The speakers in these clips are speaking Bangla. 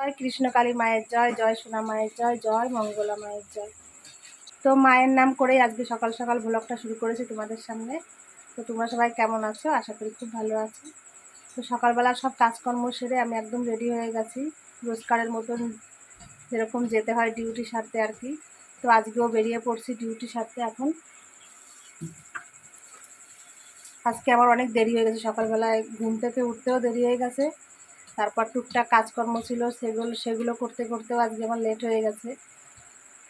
জয় কৃষ্ণকালী মায়ের জয় জয় সোনা মায়ের জয় জয় মঙ্গলা মায়ের জয়। তো মায়ের নাম করেই আজকে সকাল সকাল ভ্লগটা শুরু করেছি তোমাদের সামনে। তো তোমরা সবাই কেমন আছো? আশা করি খুব ভালো আছো। তো সকালবেলা সব কাজকর্ম সেরে আমি একদম রেডি হয়ে গেছি। রোজকারের মতন যেরকম যেতে হয় ডিউটি সারতে আর কি। তো আজকেও বেরিয়ে পড়ছি ডিউটি সারতে এখন। আজকে আমার অনেক দেরি হয়ে গেছে সকালবেলায়। ঘুম থেকে উঠতেও দেরি হয়ে গেছে। তারপর টুকটাক কাজকর্ম ছিল, সেগুলো সেগুলো করতে, করতেও আজকে আমার লেট হয়ে গেছে।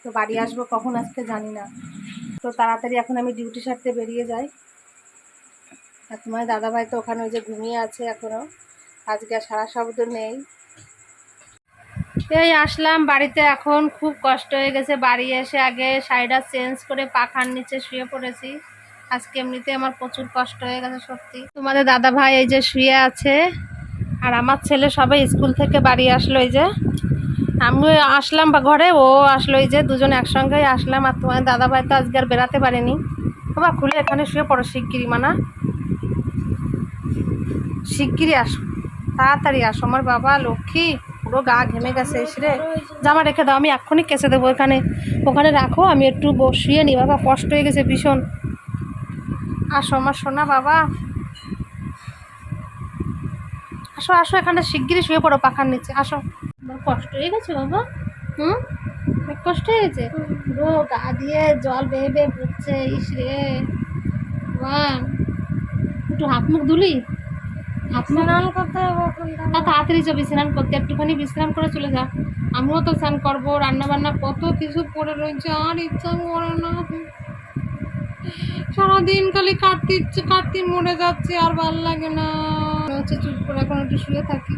তো বাড়ি আসব কখন আজকে জানি না। তো তাড়াতাড়ি এখন আমি ডিউটি সারতে বেরিয়ে যাই। আর তোমার দাদাভাই তো ওখানে ওই যে ঘুমিয়ে আছে এখনও আজকে আর সারা শব্দ নেই। এই আসলাম বাড়িতে এখন, খুব কষ্ট হয়ে গেছে। বাড়ি এসে আগে শাড়িটা চেঞ্জ করে পাখার নিচে শুয়ে পড়েছি। আজকে এমনিতে আমার প্রচুর কষ্ট হয়ে গেছে, সত্যি। তোমাদের দাদা ভাই এই যে শুয়ে আছে আর আমার ছেলে সবাই স্কুল থেকে বাড়ি আসলো এই যে। আমি আসলাম বা ঘরে, ও আসলো এই যে, দুজন একসঙ্গেই আসলাম, আর তোমার দাদা ভাই তো আজকে আর বেরাতে পারেনি। বাবা খুলে এখানে শুয়ে পড়ো শিগগিরি মানা। শিগগিরি আসো, তাড়াতাড়ি আসো। আমার বাবা, লক্ষ্মী, পুরো গা ঘেমে গেছে এসে জামা রেখে দাও, আমি এক্ষুনি কেসে দেবো এখানে। ওখানে রাখো, আমি একটু বসিয়ে নিই বাবা কষ্ট হয়ে গেছে ভীষণ। আসো আমার সোনা বাবা আসো আসো এখানে শিগগিরই শুয়ে পড়ো পাখার নিচে আসো। কষ্ট হয়ে গেছে বাবা। হুম? কষ্ট হয়ে গেছে? পুরো গা দিয়ে জল বেয়ে বেয়ে পড়ছে ইস রে। একটু হাত মুখ ধুলি। হাত স্নান করতে তা তাড়াতাড়ি যাবি স্নান করতে। একটুখানি বিশ্রাম করে চলে যা। আমিও তো স্নান করব রান্না বান্না কত কিছু পড়ে রয়েছে আর ইচ্ছা করে না। সারাদিন খালি কাটতে ইচ্ছে কাটতে মরে যাচ্ছে আর ভালো লাগে না। হচ্ছে চুপ করে এখন একটু শুয়ে থাকি।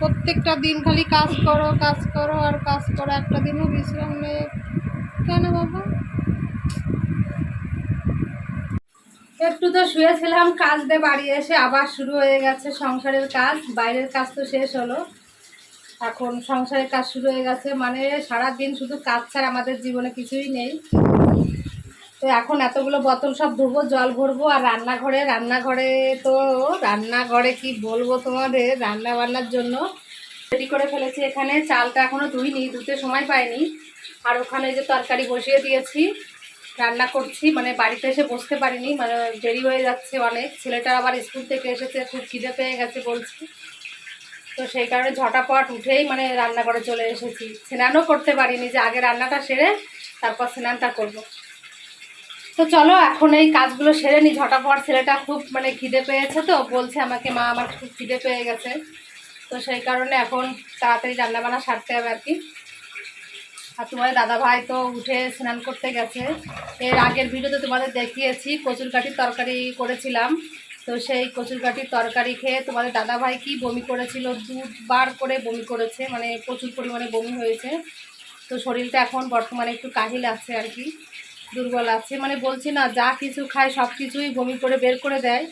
প্রত্যেকটা দিন খালি কাজ করো কাজ করো আর কাজ করো। একটা দিনও বিশ্রাম নেই। কেন বাবা? একটু তো শুয়েছিলাম, কাজ দিয়ে বাড়ি এসে আবার শুরু হয়ে গেছে সংসারের কাজ। বাইরের কাজ তো শেষ হলো। এখন সংসারের কাজ শুরু হয়ে গেছে। মানে সারা দিন শুধু কাজ ছাড়া আমাদের জীবনে কিছুই নেই। তো এখন এতগুলো বোতল সব ধুবো, জল ভরবো আর রান্নাঘরে রান্নাঘরে তো রান্নাঘরে কি বলব তোমাদের? রান্না বান্নার জন্য রেডি করে ফেলেছি এখানে। চালটা এখনও ধুইনি, ধুতে সময় পাইনি। আর ওখানে যে তরকারি বসিয়ে দিয়েছি, রান্না করছি মানে বাড়িতে এসে বসতে পারিনি মানে দেরি হয়ে যাচ্ছে অনেক। ছেলেটা আবার স্কুল থেকে এসেছে, খুব খিদে পেয়ে গেছে বলছি। তো সেই কারণে ঝটাপট উঠেই মানে রান্না করে চলে এসেছি। স্নানও করতে পারিনি যে আগে রান্নাটা সেরে তারপর স্নানটা করব। তো চলো, এখন এই কাজগুলো সেরে নি। ঝটাপট ছেলেটা খুব মানে খিদে পেয়েছে তো, বলছে আমাকে, মা, আমার খুব খিদে পেয়ে গেছে। তো সেই কারণে এখন তাড়াতাড়ি রান্নাবান্না সারতে হবে আর কি। আর তোমাদের দাদা ভাই তো উঠে স্নান করতে গেছে। এর আগের ভিডিওতে তোমাদের দেখিয়েছি কচুর কাঠির তরকারি করেছিলাম। তো সেই কচুর কাঠির তরকারি খেয়ে তোমাদের দাদা ভাই কি বমি করেছিল? দুবার করে বমি করেছে মানে প্রচুর পরিমাণে বমি হয়েছে। তো শরীরটা এখন বর্তমানে একটু কাহিল আছে আর কি। দুর্বল আছে। মানে বলছি না, যা কিছু খায় সব কিছুই বমি করে বের করে দেয়।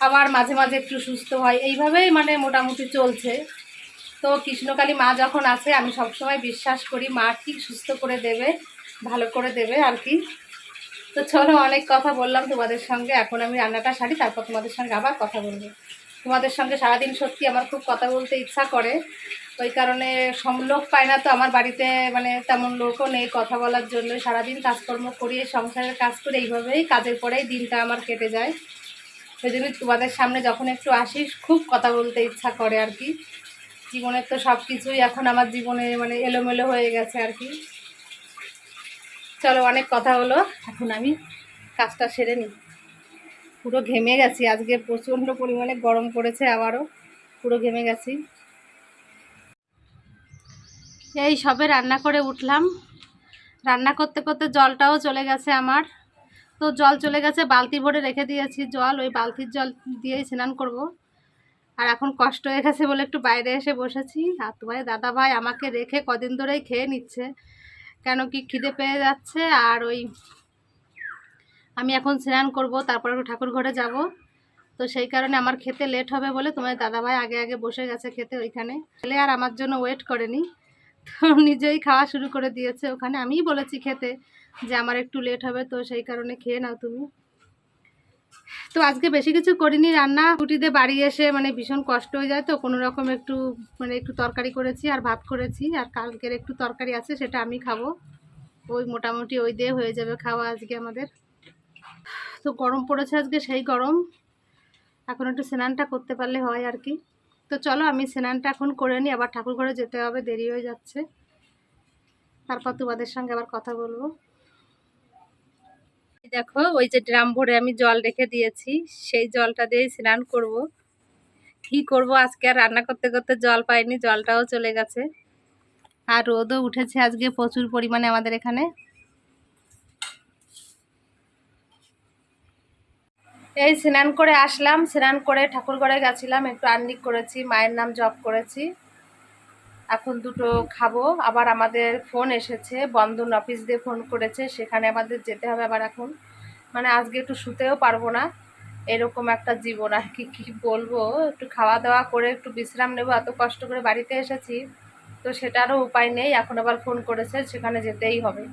আবার মাঝে মাঝে একটু সুস্থ হয়। এইভাবেই মানে মোটামুটি চলছে। তো কৃষ্ণকালী মা যখন আছে, আমি সবসময় বিশ্বাস করি, মা ঠিক সুস্থ করে দেবে, ভালো করে দেবে আর কি। তো চলো অনেক কথা বললাম তোমাদের সঙ্গে। এখন আমি রান্নাটা সারি, তারপর তোমাদের সঙ্গে আবার কথা বলব। তোমাদের সঙ্গে সারাদিন সত্যি আমার খুব কথা বলতে ইচ্ছা করে। ওই কারণে লোক পায় না তো আমার বাড়িতে মানে তেমন লোকও নেই কথা বলার জন্য। সারাদিন কাজকর্ম করিয়ে সংসারের কাজ করে এইভাবেই কাজের পরেই দিনটা আমার কেটে যায়। সেই জন্য তোমাদের সামনে যখন একটু আসি, খুব কথা বলতে ইচ্ছা করে আর কি। জীবনের তো সব কিছুই এখন আমার জীবনে মানে এলোমেলো হয়ে গেছে আর কি। চলো অনেক কথা হলো, এখন আমি কাজটা সেরে নিই। পুরো ঘেমে গেছি। আজকে প্রচণ্ড পরিমাণে গরম পড়েছে আবারও। পুরো ঘেমে গেছি। এই সবে রান্না করে উঠলাম। রান্না করতে করতে জলটাও চলে গেছে আমার। তো জল চলে গেছে, বালতি ভরে রেখে দিয়েছি জল। ওই বালতির জল দিয়েই স্নান করব। আর এখন কষ্ট হয়ে গেছে বলে একটু বাইরে এসে বসেছি। আর তোমার দাদা ভাই আমাকে রেখে কদিন ধরেই খেয়ে নিচ্ছে। কেন কি খিদে পেয়ে যাচ্ছে আর ওই আমি এখন স্নান করব, তারপর একটু ঠাকুর ঘরে যাব। তো সেই কারণে আমার খেতে লেট হবে বলে তোমার দাদাভাই আগে আগে বসে গেছে খেতে ওইখানে। ছেলে আর আমার জন্য ওয়েট করেনি। তো নিজেই খাওয়া শুরু করে দিয়েছে ওখানে। আমিই বলেছি খেতে যে আমার একটু লেট হবে, তো সেই কারণে খেয়ে নাও তুমি। তো আজকে বেশি কিছু করিনি রান্না। ছুটিতে বাড়ি এসে মানে ভীষণ কষ্ট হয়ে যায় তো, কোনো রকম একটু মানে একটু তরকারি করেছি আর ভাত করেছি আর কালকের একটু তরকারি আছে সেটা আমি খাব। ওই মোটামুটি ওই দিয়ে হয়ে যাবে খাওয়া আজকে আমাদের। তো গরম পড়েছে আজকে, সেই গরম। এখন একটু স্নানটা করতে পারলে হয় আর কি। তো চলো আমি স্নানটা এখন করে নিই, আবার ঠাকুর ঘরে যেতে হবে, দেরি হয়ে যাচ্ছে। তারপর তোমাদের সঙ্গে আবার কথা বলব। দেখো, ওই যে ড্রাম ভরে আমি জল রেখে দিয়েছি, সেই জলটা দিয়েই স্নান করব। কি করব আজকে আর রান্না করতে করতে জল পাইনি, জলটাও চলে গেছে। আর রোদও উঠেছে আজকে প্রচুর পরিমাণে আমাদের এখানে। এই স্নান করে আসলাম, স্নান করে ঠাকুর ঘরে গেছিলাম, একটু আন্নিক করেছি, মায়ের নাম জপ করেছি। এখন দুটো খাব, আবার আমাদের ফোন এসেছে বন্ধন অফিস দিয়ে ফোন করেছে, সেখানে আমাদের যেতে হবে আবার এখন। মানে আজকে একটু শুতেও পারব না, এরকম একটা জীবন আর কি, কী বলব? একটু খাওয়া দাওয়া করে একটু বিশ্রাম নেব, এত কষ্ট করে বাড়িতে এসেছি, তো সেটারও উপায় নেই, এখন আবার ফোন করেছে, সেখানে যেতেই হবে।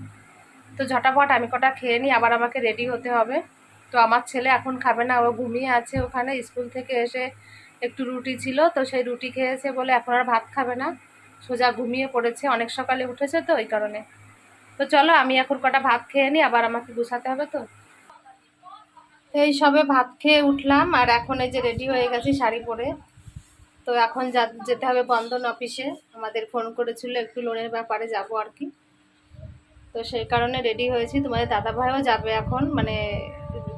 তো ঝটাপট আমি কটা খেয়ে নিই, আবার আমাকে রেডি হতে হবে। তো আমার ছেলে এখন খাবে না, ও ঘুমিয়ে আছে ওখানে, স্কুল থেকে এসে একটু রুটি ছিল, তো সেই রুটি খেয়েছে বলে এখন আর ভাত খাবে না। সোজা ঘুমিয়ে পড়েছে, অনেক সকালে উঠেছে তো ওই কারণে। তো চলো, আমি এখন কটা ভাত খেয়ে নিই, আবার আমাকে গুছাতে হবে তো। এই সবে ভাত খেয়ে উঠলাম, আর এখন এই যে রেডি হয়ে গেছি শাড়ি পরে। তো এখন যা, যেতে হবে বন্ধন অফিসে। আমাদের ফোন করেছিল একটু লোনের ব্যাপারে যাব আর কি। তো সেই কারণে রেডি হয়েছি। তোমাদের দাদাভাইও যাবে এখন মানে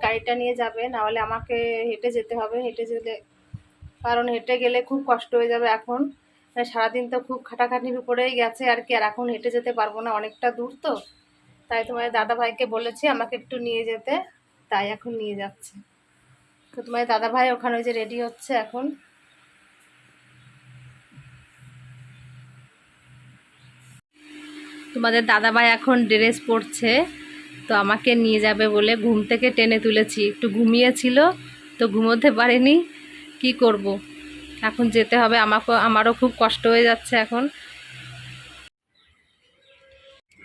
গাড়িটা নিয়ে যাবে, নাহলে আমাকে হেঁটে যেতে হবে। হেঁটে যেতে কারণ হেঁটে গেলে খুব কষ্ট হয়ে যাবে এখন। মানে সারাদিন তো খুব খাটাখাটির উপরেই গেছে আর কি, আর এখন হেঁটে যেতে পারব না, অনেকটা দূর তো। তাই তোমাদের দাদাভাইকে বলেছি আমাকে একটু নিয়ে যেতে, তাই এখন নিয়ে যাচ্ছে। তো তোমাদের দাদাভাই ওখানে ওই যে রেডি হচ্ছে এখন। তোমাদের দাদাভাই এখন ড্রেস পরছে। তো আমাকে নিয়ে যাবে বলে ঘুম থেকে টেনে তুলেছি। একটু ঘুমিয়েছিল, তো ঘুমোতে পারিনি। কি করব। এখন যেতে হবে। আমাকে, আমারও খুব কষ্ট হয়ে যাচ্ছে এখন।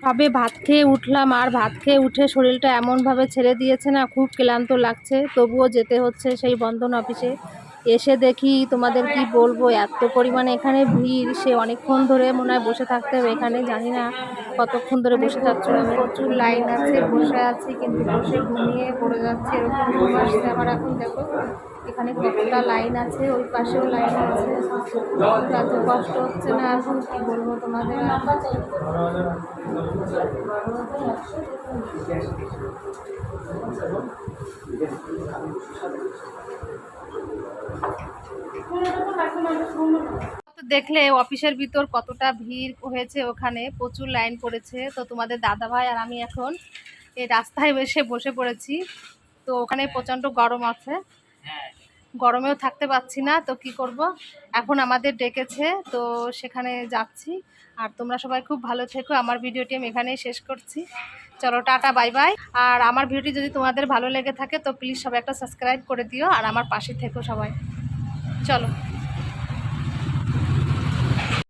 তবে ভাত খেয়ে উঠলাম আর ভাত খেয়ে উঠে শরীরটা এমনভাবে ছেড়ে দিয়েছে না, খুব ক্লান্ত লাগছে। তবুও যেতে হচ্ছে সেই বন্ধন অফিসে। এসে দেখি তোমাদের কি বলব, এত পরিমাণে এখানে ভিড়। সে অনেকক্ষণ ধরে মনে হয় বসে থাকতে হবে এখানে, জানি না কতক্ষণ ধরে বসে হবে প্রচুর লাইন আছে, বসে আছি, কিন্তু বসে ঘুমিয়ে পড়ে যাচ্ছে, এরকম ঘুম আসছে আমার এখন, দেখো। এখানে কতটা লাইন আছে, ওই পাশেও লাইন আছে। এত কষ্ট হচ্ছে না, এখন কি বলব তোমাদের। দেখলে অফিসের ভিতর কতটা ভিড় হয়েছে ওখানে, প্রচুর লাইন পড়েছে। তো তোমাদের দাদা ভাই আর আমি এখন এই রাস্তায় এসে বসে পড়েছি। তো ওখানে প্রচণ্ড গরম আছে। গরমেও থাকতে পারছি না, তো কি করব? এখন আমাদের ডেকেছে, তো সেখানে যাচ্ছি। আর তোমরা সবাই খুব ভালো থেকো, আমার ভিডিওটি আমি এখানেই শেষ করছি। চলো, টাটা, বাই বাই। আর আমার ভিডিওটি যদি তোমাদের ভালো লেগে থাকে, তো প্লিজ সবাই একটা সাবস্ক্রাইব করে দিও, আর আমার পাশে থেকো সবাই। চলো।